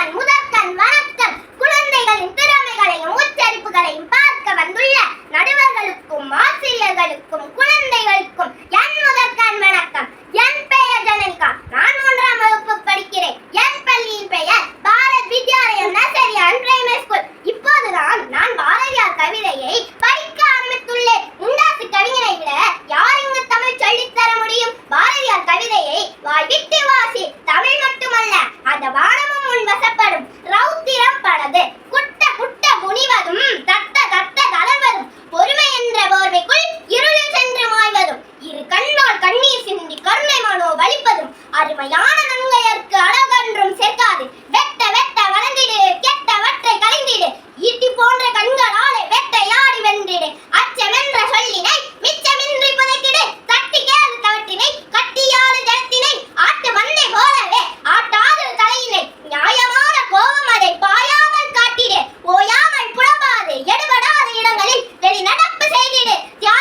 முதற்கண் முதற்கண் வணக்கம் குழந்தைகளின் திறமைகளையும் உச்சரிப்புகளையும் பார்க்க வந்துள்ள நடுவர்களுக்கும் ஆசிரியர்களுக்கும் குழந்தைகளுக்கும் என் முதற்கண் வணக்கம். என் பெயர் ஜனனிகா. நான் மூன்றாம் வகுப்பு படிக்கிறேன். என் பள்ளியின் பெயர் Bharath Vidyalayam nursery and primary school. இப்போதுதான் நான் பாரதியார் கவிதையை で did it! Yeah.